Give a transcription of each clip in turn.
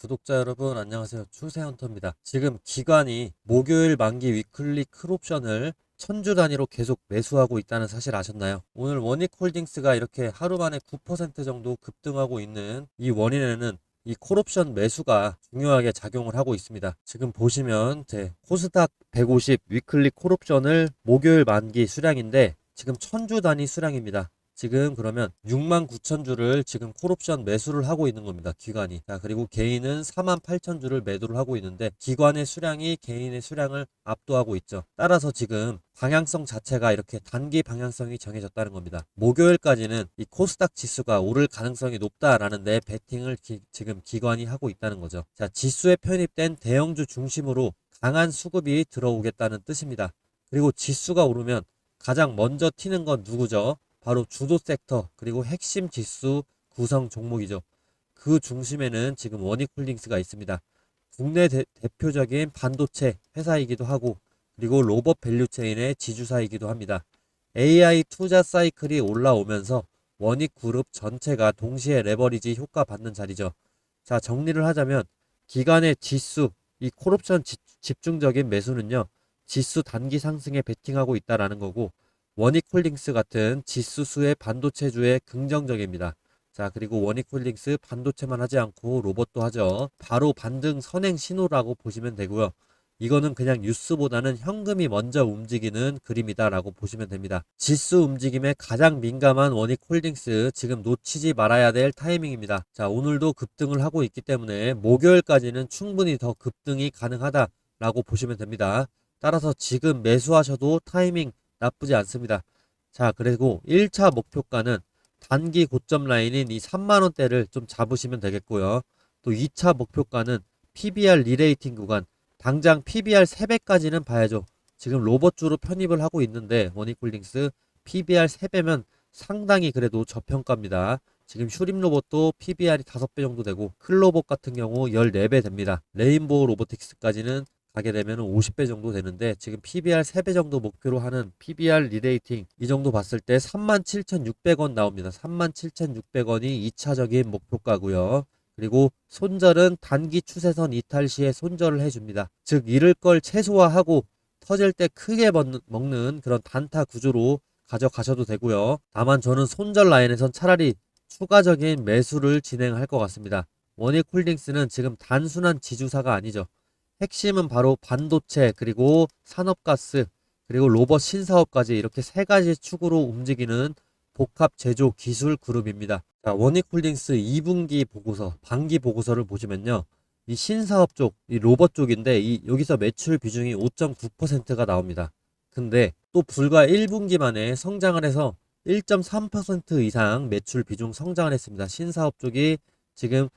구독자 여러분 안녕하세요. 추세헌터입니다. 지금 기관이 목요일 만기 위클리 클옵션을 천주 단위로 계속 매수하고 있다는 사실 아셨나요? 오늘 원익홀딩스가 이렇게 하루 만에 9% 정도 급등하고 있는 이 원인에는 이 콜옵션 매수가 중요하게 작용을 하고 있습니다. 지금 보시면 제 코스닥 150 위클리 콜옵션을 목요일 만기 수량인데 지금 천주 단위 수량입니다. 지금 그러면 6만 9천 주를 지금 콜옵션 매수를 하고 있는 겁니다. 기관이. 자, 그리고 개인은 4만 8천 주를 매도를 하고 있는데 기관의 수량이 개인의 수량을 압도하고 있죠. 따라서 지금 방향성 자체가 이렇게 단기 방향성이 정해졌다는 겁니다. 목요일까지는 이 코스닥 지수가 오를 가능성이 높다라는 데 베팅을 기- 지금 기관이 하고 있다는 거죠. 자, 지수에 편입된 대형주 중심으로 강한 수급이 들어오겠다는 뜻입니다. 그리고 지수가 오르면 가장 먼저 튀는 건 누구죠? 바로 주도 섹터 그리고 핵심 지수 구성 종목이죠. 그 중심에는 지금 원익홀딩스가 있습니다. 국내 대, 표적인 반도체 회사이기도 하고 그리고 로봇 밸류체인의 지주사이기도 합니다. AI 투자 사이클이 올라오면서 원익 그룹 전체가 동시에 레버리지 효과 받는 자리죠. 자 정리를 하자면 기간의 지수 이 콜옵션 지- 집중적인 매수는요 지수 단기 상승에 베팅하고 있다라는 거고 원익홀딩스 같은 지수수의 반도체주에 긍정적입니다. 자, 그리고 원익홀딩스 반도체만 하지 않고 로봇도 하죠. 바로 반등 선행 신호라고 보시면 되고요. 이거는 그냥 뉴스보다는 현금이 먼저 움직이는 그림이다라고 보시면 됩니다. 지수 움직임에 가장 민감한 원익 홀딩스 지금 놓치지 말아야 될 타이밍입니다. 자, 오늘도 급등을 하고 있기 때문에 목요일까지는 충분히 더 급등이 가능하다라고 보시면 됩니다. 따라서 지금 매수하셔도 타이밍 나쁘지 않습니다. 자, 그리고 1차 목표가는 단기 고점 라인인 이 3만원대를 좀 잡으시면 되겠고요. 또 2차 목표가는 PBR 리레이팅 구간, 당장 PBR 3배까지는 봐야죠. 지금 로봇주로 편입을 하고 있는데, 원익홀딩스 PBR 3배면 상당히 그래도 저평가입니다. 지금 슈림 로봇도 PBR이 5배 정도 되고, 클로봇 같은 경우 14배 됩니다. 레인보우 로보틱스까지는 가게 되면 50배 정도 되는데 지금 PBR 3배 정도 목표로 하는 PBR 리레이팅 이 정도 봤을 때 37,600원 나옵니다. 37,600원이 2차적인 목표가고요. 그리고 손절은 단기 추세선 이탈 시에 손절을 해줍니다. 즉 잃을 걸 최소화하고 터질 때 크게 먹는- 그런 단타 구조로 가져가셔도 되고요. 다만 저는 손절 라인에선 차라리 추가적인 매수를 진행할 것 같습니다. 원익 홀딩스는 지금 단순한 지주사가 아니죠. 핵심은 바로 반도체 그리고 산업가스 그리고 로봇 신사업까지 이렇게 세 가지 축으로 움직이는 복합 제조 기술 그룹입니다. 자, 원익홀딩스 2분기 보고서, 반기 보고서를 보시면요. 이 신사업 쪽, 이 로봇 쪽인데 이 여기서 매출 비중이 5.9%가 나옵니다. 근데 또 불과 1분기 만에 성장을 해서 1.3% 이상 매출 비중 성장을 했습니다. 신사업 쪽이 지금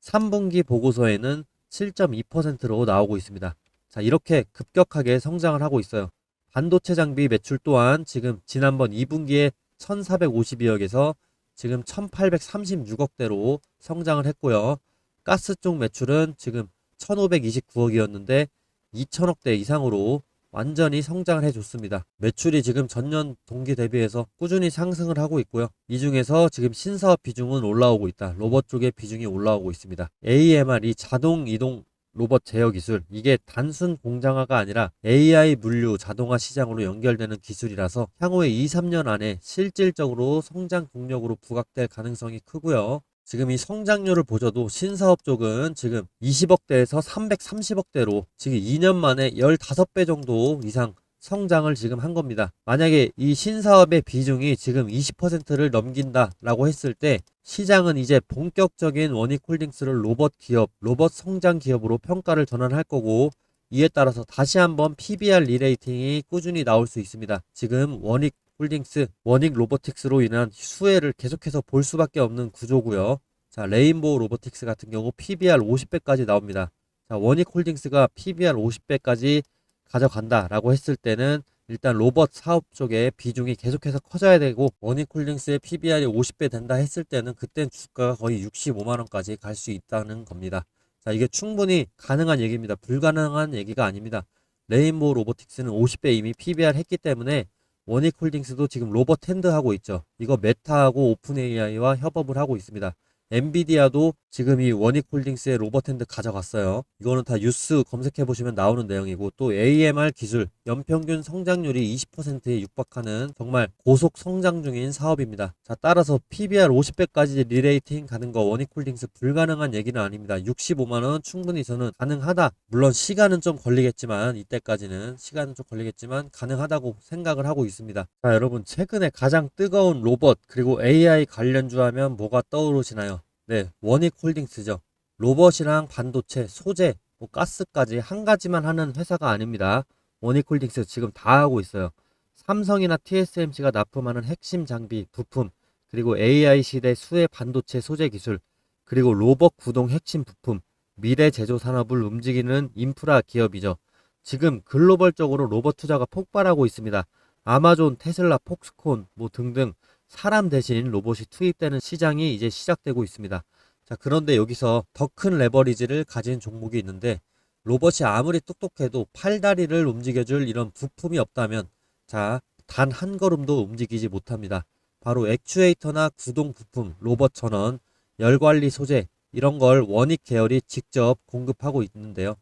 3분기 보고서에는 7.2%로 나오고 있습니다. 자, 이렇게 급격하게 성장을 하고 있어요. 반도체 장비 매출 또한 지금 지난번 2분기에 1,452억에서 지금 1,836억대로 성장을 했고요. 가스 쪽 매출은 지금 1,529억이었는데 2,000억대 이상으로 완전히 성장을 해줬습니다. 매출이 지금 전년 동기 대비해서 꾸준히 상승을 하고 있고요. 이 중에서 지금 신사업 비중은 올라오고 있다. 로봇 쪽의 비중이 올라오고 있습니다. AMR 이 자동 이동 로봇 제어 기술 이게 단순 공장화가 아니라 AI 물류 자동화 시장으로 연결되는 기술이라서 향후에 2, 3년 안에 실질적으로 성장 동력으로 부각될 가능성이 크고요. 지금 이 성장률을 보셔도 신사업 쪽은 지금 20억대에서 330억대로 지금 2년 만에 15배 정도 이상 성장을 지금 한 겁니다. 만약에 이 신사업의 비중이 지금 20%를 넘긴다라고 했을 때 시장은 이제 본격적인 원익홀딩스를 로봇 기업, 로봇 성장 기업으로 평가를 전환할 거고 이에 따라서 다시 한번 PBR 리레이팅이 꾸준히 나올 수 있습니다. 지금 원익 홀딩스, 원익 로보틱스로 인한 수혜를 계속해서 볼 수밖에 없는 구조고요. 자, 레인보우 로보틱스 같은 경우 PBR 50배까지 나옵니다. 자, 원익 홀딩스가 PBR 50배까지 가져간다라고 했을 때는 일단 로봇 사업 쪽에 비중이 계속해서 커져야 되고 원익 홀딩스의 PBR이 50배 된다 했을 때는 그땐 주가가 거의 65만 원까지 갈 수 있다는 겁니다. 자, 이게 충분히 가능한 얘기입니다. 불가능한 얘기가 아닙니다. 레인보우 로보틱스는 50배 이미 PBR 했기 때문에 원익홀딩스도 지금 로봇 핸드 하고 있죠. 이거 메타하고 오픈 AI와 협업을 하고 있습니다. 엔비디아도 지금 이 원익홀딩스의 로버핸드 가져갔어요. 이거는 다 뉴스 검색해 보시면 나오는 내용이고 또 AMR 기술 연평균 성장률이 20%에 육박하는 정말 고속 성장 중인 사업입니다. 자 따라서 PBR 50배까지 리레이팅 가는 거 원익홀딩스 불가능한 얘기는 아닙니다. 65만 원 충분히 저는 가능하다. 물론 시간은 좀 걸리겠지만 이때까지는 시간은 좀 걸리겠지만 가능하다고 생각을 하고 있습니다. 자 여러분 최근에 가장 뜨거운 로봇 그리고 AI 관련주 하면 뭐가 떠오르시나요? 네, 원익 홀딩스죠. 로봇이랑 반도체, 소재, 뭐 가스까지 한 가지만 하는 회사가 아닙니다. 원익 홀딩스 지금 다 하고 있어요. 삼성이나 TSMC가 납품하는 핵심 장비, 부품, 그리고 AI 시대 수혜 반도체 소재 기술, 그리고 로봇 구동 핵심 부품, 미래 제조 산업을 움직이는 인프라 기업이죠. 지금 글로벌적으로 로봇 투자가 폭발하고 있습니다. 아마존, 테슬라, 폭스콘 뭐 등등 사람 대신 로봇이 투입되는 시장이 이제 시작되고 있습니다. 자, 그런데 여기서 더 큰 레버리지를 가진 종목이 있는데 로봇이 아무리 똑똑해도 팔다리를 움직여줄 이런 부품이 없다면 자, 단 한 걸음도 움직이지 못합니다. 바로 액추에이터나 구동 부품, 로봇 전원, 열 관리 소재 이런 걸 원익 계열이 직접 공급하고 있는데요.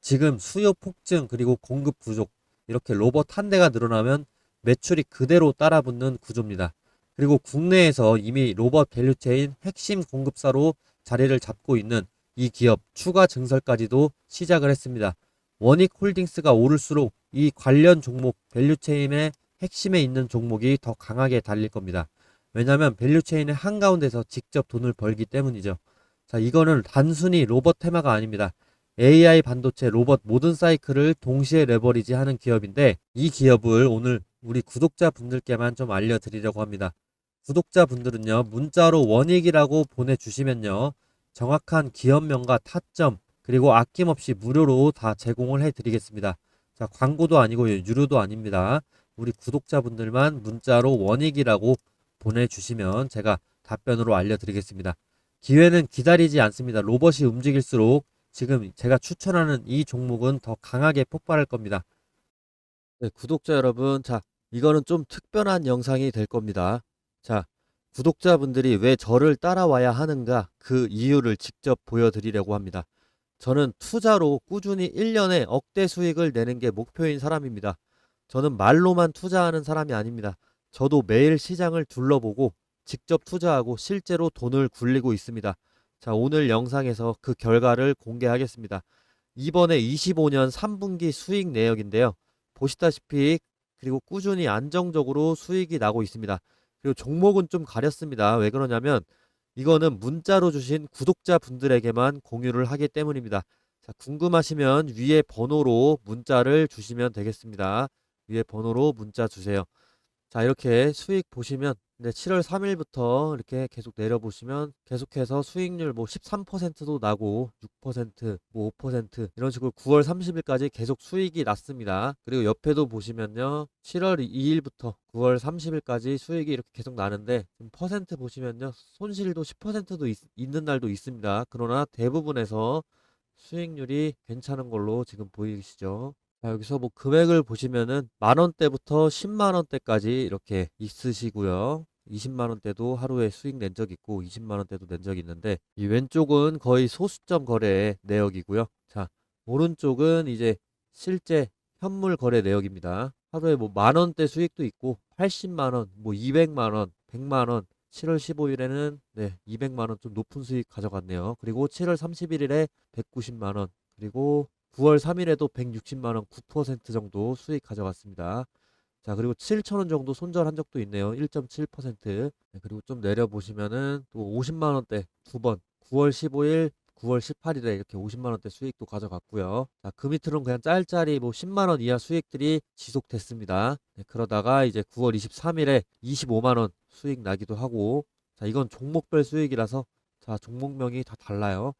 지금 수요 폭증 그리고 공급 부족 이렇게 로봇 한 대가 늘어나면 매출이 그대로 따라붙는 구조입니다. 그리고 국내에서 이미 로봇 밸류체인 핵심 공급사로 자리를 잡고 있는 이 기업 추가 증설까지도 시작을 했습니다. 원익 홀딩스가 오를수록 이 관련 종목 밸류체인의 핵심에 있는 종목이 더 강하게 달릴 겁니다. 왜냐하면 밸류체인의 한가운데서 직접 돈을 벌기 때문이죠. 자, 이거는 단순히 로봇 테마가 아닙니다. AI 반도체 로봇 모든 사이클을 동시에 레버리지 하는 기업인데 이 기업을 오늘 우리 구독자분들께만 좀 알려드리려고 합니다. 구독자분들은요, 문자로 원익이라고 보내주시면요, 정확한 기업명과 타점, 그리고 아낌없이 무료로 다 제공을 해드리겠습니다. 자, 광고도 아니고 유료도 아닙니다. 우리 구독자분들만 문자로 원익이라고 보내주시면 제가 답변으로 알려드리겠습니다. 기회는 기다리지 않습니다. 로봇이 움직일수록 지금 제가 추천하는 이 종목은 더 강하게 폭발할 겁니다. 네, 구독자 여러분, 자, 이거는 좀 특별한 영상이 될 겁니다. 자, 구독자분들이 왜 저를 따라와야 하는가 그 이유를 직접 보여드리려고 합니다. 저는 투자로 꾸준히 1년에 억대 수익을 내는 게 목표인 사람입니다. 저는 말로만 투자하는 사람이 아닙니다. 저도 매일 시장을 둘러보고 직접 투자하고 실제로 돈을 굴리고 있습니다. 자, 오늘 영상에서 그 결과를 공개하겠습니다. 이번에 25년 3분기 수익 내역인데요. 보시다시피 그리고 꾸준히 안정적으로 수익이 나고 있습니다. 그리고 종목은 좀 가렸습니다. 왜 그러냐면 이거는 문자로 주신 구독자 분들에게만 공유를 하기 때문입니다. 자, 궁금하시면 위에 번호로 문자를 주시면 되겠습니다. 위에 번호로 문자 주세요. 자, 이렇게 수익 보시면 네, 7월 3일부터 이렇게 계속 내려보시면 계속해서 수익률 뭐 13%도 나고 6%, 뭐 5% 이런 식으로 9월 30일까지 계속 수익이 났습니다. 그리고 옆에도 보시면요. 7월 2일부터 9월 30일까지 수익이 이렇게 계속 나는데 지금 퍼센트 보시면요. 손실도 10%도 있, 있는 날도 있습니다. 그러나 대부분에서 수익률이 괜찮은 걸로 지금 보이시죠? 자, 여기서 뭐 금액을 보시면은 만 원대부터 10만 원대까지 이렇게 있으시고요. 20만 원대도 하루에 수익 낸 적 있고 20만 원대도 낸 적 있는데 이 왼쪽은 거의 소수점 거래 내역이고요. 자, 오른쪽은 이제 실제 현물 거래 내역입니다. 하루에 뭐 만 원대 수익도 있고 80만 원, 뭐 200만 원, 100만 원 7월 15일에는 네, 200만 원 좀 높은 수익 가져갔네요. 그리고 7월 31일에 190만 원, 그리고 9월 3일에도 160만 원 9% 정도 수익 가져갔습니다. 자, 그리고 7,000원 정도 손절한 적도 있네요. 1.7%. 네, 그리고 좀 내려 보시면은 또 50만 원대 두 번. 9월 15일, 9월 18일에 이렇게 50만 원대 수익도 가져갔고요. 자, 그 밑으로는 그냥 짤짤이 뭐 10만 원 이하 수익들이 지속됐습니다. 네, 그러다가 이제 9월 23일에 25만 원 수익 나기도 하고 자, 이건 종목별 수익이라서 자, 종목명이 다 달라요.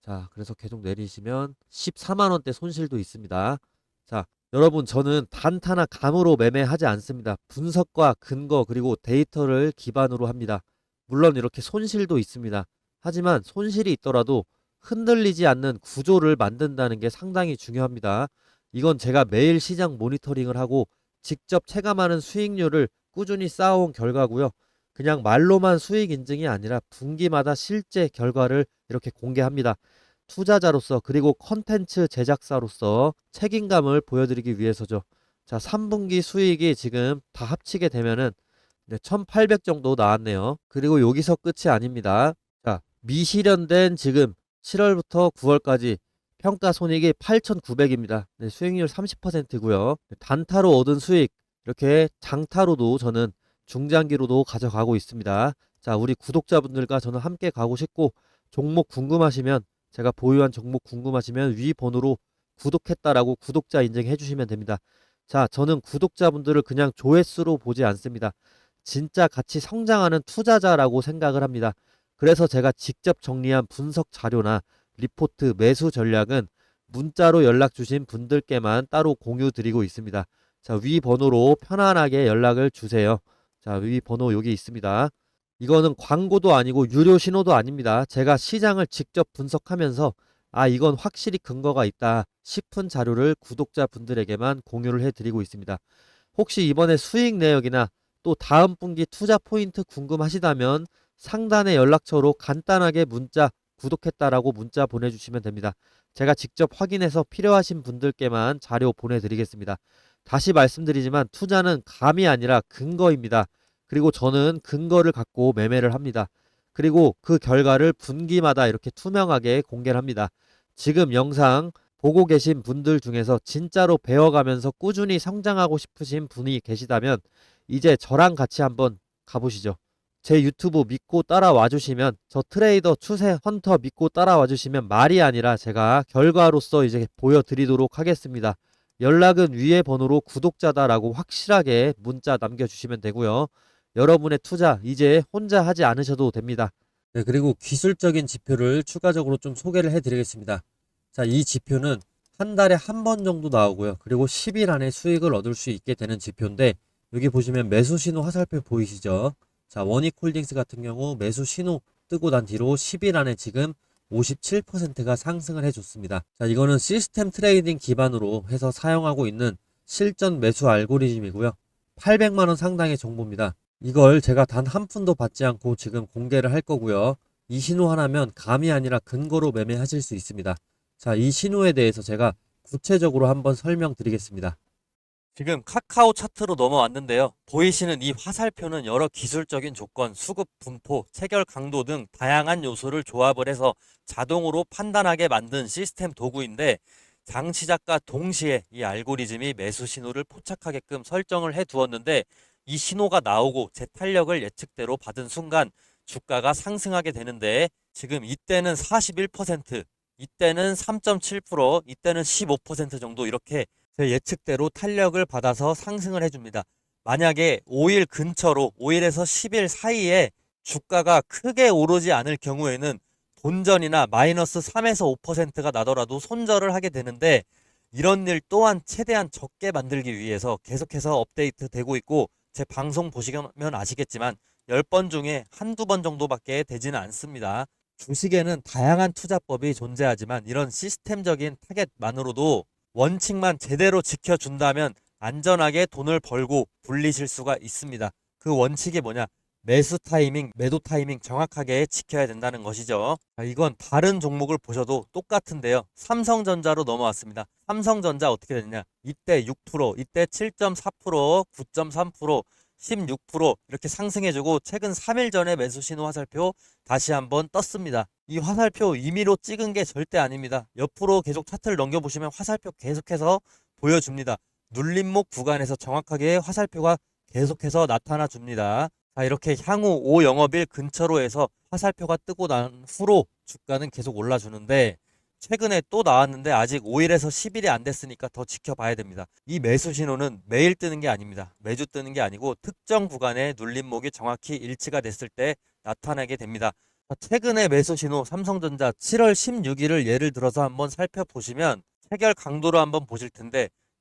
자, 그래서 계속 내리시면 14만 원대 손실도 있습니다. 자, 여러분 저는 단타나 감으로 매매하지 않습니다. 분석과 근거 그리고 데이터를 기반으로 합니다. 물론 이렇게 손실도 있습니다. 하지만 손실이 있더라도 흔들리지 않는 구조를 만든다는 게 상당히 중요합니다. 이건 제가 매일 시장 모니터링을 하고 직접 체감하는 수익률을 꾸준히 쌓아온 결과고요. 그냥 말로만 수익 인증이 아니라 분기마다 실제 결과를 이렇게 공개합니다. 투자자로서 그리고 컨텐츠 제작사로서 책임감을 보여드리기 위해서죠. 자, 3분기 수익이 지금 다 합치게 되면은 네, 1800 정도 나왔네요. 그리고 여기서 끝이 아닙니다. 자, 미실현된 지금 7월부터 9월까지 평가 손익이 8,900입니다. 네, 수익률 30%고요. 단타로 얻은 수익 이렇게 장타로도 저는 중장기로도 가져가고 있습니다. 자, 우리 구독자분들과 저는 함께 가고 싶고 종목 궁금하시면 제가 보유한 종목 궁금하시면 위 번호로 구독했다라고 구독자 인증해 주시면 됩니다. 자, 저는 구독자분들을 그냥 조회수로 보지 않습니다. 진짜 같이 성장하는 투자자라고 생각을 합니다. 그래서 제가 직접 정리한 분석 자료나 리포트 매수 전략은 문자로 연락 주신 분들께만 따로 공유 드리고 있습니다. 자, 위 번호로 편안하게 연락을 주세요. 자, 위 번호 여기 있습니다. 이거는 광고도 아니고 유료 신호도 아닙니다. 제가 시장을 직접 분석하면서 아, 이건 확실히 근거가 있다 싶은 자료를 구독자 분들에게만 공유를 해 드리고 있습니다. 혹시 이번에 수익 내역이나 또 다음 분기 투자 포인트 궁금하시다면 상단의 연락처로 간단하게 문자 구독했다라고 문자 보내주시면 됩니다. 제가 직접 확인해서 필요하신 분들께만 자료 보내드리겠습니다. 다시 말씀드리지만 투자는 감이 아니라 근거입니다. 그리고 저는 근거를 갖고 매매를 합니다. 그리고 그 결과를 분기마다 이렇게 투명하게 공개를 합니다. 지금 영상 보고 계신 분들 중에서 진짜로 배워가면서 꾸준히 성장하고 싶으신 분이 계시다면 이제 저랑 같이 한번 가보시죠. 제 유튜브 믿고 따라와 주시면 저 트레이더 추세 헌터 믿고 따라와 주시면 말이 아니라 제가 결과로서 이제 보여드리도록 하겠습니다. 연락은 위에 번호로 구독자다라고 확실하게 문자 남겨주시면 되고요. 여러분의 투자 이제 혼자 하지 않으셔도 됩니다. 네, 그리고 기술적인 지표를 추가적으로 좀 소개를 해드리겠습니다. 자, 이 지표는 한 달에 한 번 정도 나오고요. 그리고 10일 안에 수익을 얻을 수 있게 되는 지표인데 여기 보시면 매수 신호 화살표 보이시죠? 자, 원익홀딩스 같은 경우 매수 신호 뜨고 난 뒤로 10일 안에 지금 57%가 상승을 해줬습니다. 자, 이거는 시스템 트레이딩 기반으로 해서 사용하고 있는 실전 매수 알고리즘이고요. 800만원 상당의 정보입니다. 이걸 제가 단 한 푼도 받지 않고 지금 공개를 할 거고요. 이 신호 하나면 감이 아니라 근거로 매매하실 수 있습니다. 자, 이 신호에 대해서 제가 구체적으로 한번 설명드리겠습니다. 지금 카카오 차트로 넘어왔는데요. 보이시는 이 화살표는 여러 기술적인 조건, 수급 분포, 체결 강도 등 다양한 요소를 조합을 해서 자동으로 판단하게 만든 시스템 도구인데 장 시작과 동시에 이 알고리즘이 매수 신호를 포착하게끔 설정을 해 두었는데 이 신호가 나오고 제 탄력을 예측대로 받은 순간 주가가 상승하게 되는데 지금 이때는 41%, 이때는 3.7%, 이때는 15% 정도 이렇게 제 예측대로 탄력을 받아서 상승을 해줍니다. 만약에 5일 근처로 5일에서 10일 사이에 주가가 크게 오르지 않을 경우에는 본전이나 마이너스 3에서 5%가 나더라도 손절을 하게 되는데 이런 일 또한 최대한 적게 만들기 위해서 계속해서 업데이트 되고 있고 제 방송 보시면 아시겠지만 10번 중에 한두 번 정도밖에 되지는 않습니다. 주식에는 다양한 투자법이 존재하지만 이런 시스템적인 타겟만으로도 원칙만 제대로 지켜준다면 안전하게 돈을 벌고 불리실 수가 있습니다. 그 원칙이 뭐냐? 매수 타이밍, 매도 타이밍 정확하게 지켜야 된다는 것이죠. 자, 이건 다른 종목을 보셔도 똑같은데요. 삼성전자로 넘어왔습니다. 삼성전자 어떻게 됐냐? 이때 6%, 이때 7.4%, 9.3%, 16% 이렇게 상승해주고 최근 3일 전에 매수 신호 화살표 다시 한번 떴습니다. 이 화살표 임의로 찍은 게 절대 아닙니다. 옆으로 계속 차트를 넘겨보시면 화살표 계속해서 보여줍니다. 눌림목 구간에서 정확하게 화살표가 계속해서 나타나 줍니다. 자, 이렇게 향후 5영업일 근처로 해서 화살표가 뜨고 난 후로 주가는 계속 올라주는데 최근에 또 나왔는데 아직 5일에서 10일이 안 됐으니까 더 지켜봐야 됩니다. 이 매수 신호는 매일 뜨는 게 아닙니다. 매주 뜨는 게 아니고 특정 구간의 눌림목이 정확히 일치가 됐을 때 나타나게 됩니다. 최근의 매수 신호 삼성전자 7월 16일을 예를 들어서 한번 살펴보시면 체결 강도로 한번 보실 텐데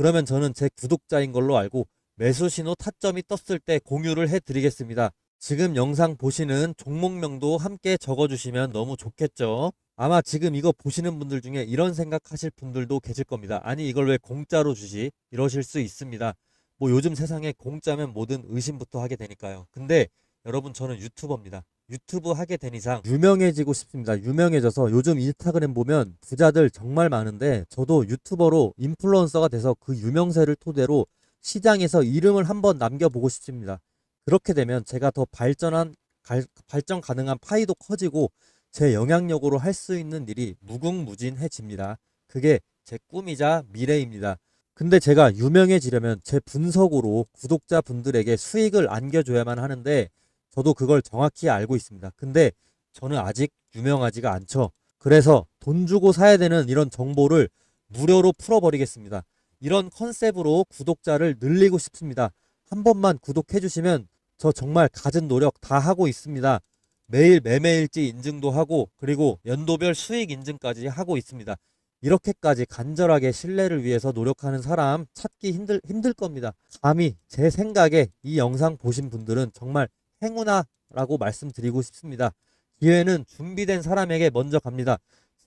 그러면 저는 제 구독자인 걸로 알고 매수 신호 타점이 떴을 때 공유를 해드리겠습니다. 지금 영상 보시는 종목명도 함께 적어주시면 너무 좋겠죠. 아마 지금 이거 보시는 분들 중에 이런 생각하실 분들도 계실 겁니다. 아니 이걸 왜 공짜로 주지? 이러실 수 있습니다. 뭐 요즘 세상에 공짜면 뭐든 의심부터 하게 되니까요. 근데 여러분 저는 유튜버입니다. 유튜브 하게 된 이상 유명해지고 싶습니다. 유명해져서 요즘 인스타그램 보면 부자들 정말 많은데 저도 유튜버로 인플루언서가 돼서 그 유명세를 토대로 시장에서 이름을 한번 남겨보고 싶습니다. 그렇게 되면 제가 더 발전한 갈- 발전 가능한 파이도 커지고 제 영향력으로 할 수 있는 일이 무궁무진해집니다. 그게 제 꿈이자 미래입니다. 근데 제가 유명해지려면 제 분석으로 구독자분들에게 수익을 안겨줘야만 하는데 저도 그걸 정확히 알고 있습니다. 근데 저는 아직 유명하지가 않죠. 그래서 돈 주고 사야 되는 이런 정보를 무료로 풀어버리겠습니다. 이런 컨셉으로 구독자를 늘리고 싶습니다. 한 번만 구독해 주시면 저 정말 갖은 노력 다 하고 있습니다. 매일 매매일지 인증도 하고 그리고 연도별 수익 인증까지 하고 있습니다. 이렇게까지 간절하게 신뢰를 위해서 노력하는 사람 찾기 힘들, 힘들 겁니다. 감히 제 생각에 이 영상 보신 분들은 정말 행운아라고 말씀드리고 싶습니다. 기회는 준비된 사람에게 먼저 갑니다.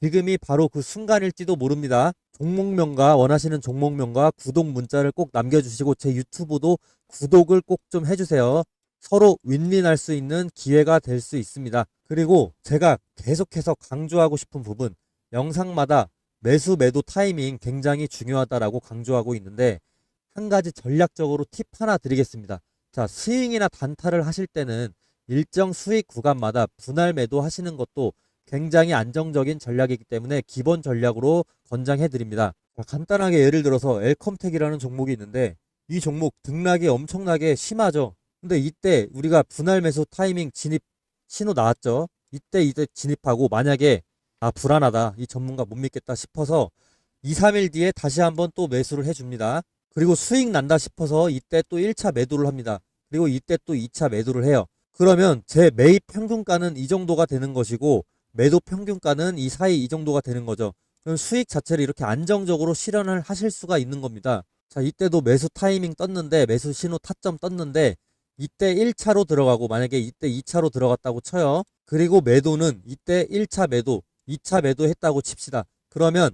지금이 바로 그 순간일지도 모릅니다. 종목명과 원하시는 종목명과 구독 문자를 꼭 남겨주시고 제 유튜브도 구독을 꼭 좀 해주세요. 서로 윈윈할 수 있는 기회가 될 수 있습니다. 그리고 제가 계속해서 강조하고 싶은 부분, 영상마다 매수 매도 타이밍 굉장히 중요하다라고 강조하고 있는데 한 가지 전략적으로 팁 하나 드리겠습니다. 자, 스윙이나 단타를 하실 때는 일정 수익 구간마다 분할 매도 하시는 것도 굉장히 안정적인 전략이기 때문에 기본 전략으로 권장해 드립니다. 간단하게 예를 들어서 엘컴텍이라는 종목이 있는데 이 종목 등락이 엄청나게 심하죠. 근데 이때 우리가 분할 매수 타이밍 진입 신호 나왔죠. 이때 이때 진입하고 만약에 아 불안하다 이 전문가 못 믿겠다 싶어서 2, 3일 뒤에 다시 한번 또 매수를 해줍니다. 그리고 수익 난다 싶어서 이때 또 1차 매도를 합니다. 그리고 이때 또 2차 매도를 해요. 그러면 제 매입 평균가는 이 정도가 되는 것이고 매도 평균가는 이 사이 이 정도가 되는 거죠. 그럼 수익 자체를 이렇게 안정적으로 실현을 하실 수가 있는 겁니다. 자, 이때도 매수 타이밍 떴는데 매수 신호 타점 떴는데 이때 1차로 들어가고 만약에 이때 2차로 들어갔다고 쳐요. 그리고 매도는 이때 1차 매도, 2차 매도 했다고 칩시다. 그러면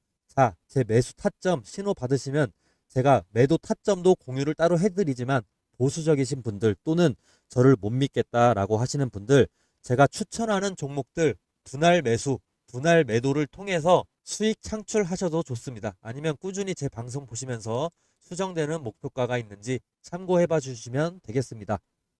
자, 제 매수 타점 신호 받으시면 제가 매도 타점도 공유를 따로 해드리지만 보수적이신 분들 또는 저를 못 믿겠다라고 하시는 분들 제가 추천하는 종목들 분할 매수, 분할 매도를 통해서 수익 창출하셔도 좋습니다. 아니면 꾸준히 제 방송 보시면서 수정되는 목표가가 있는지 참고해 봐 주시면 되겠습니다.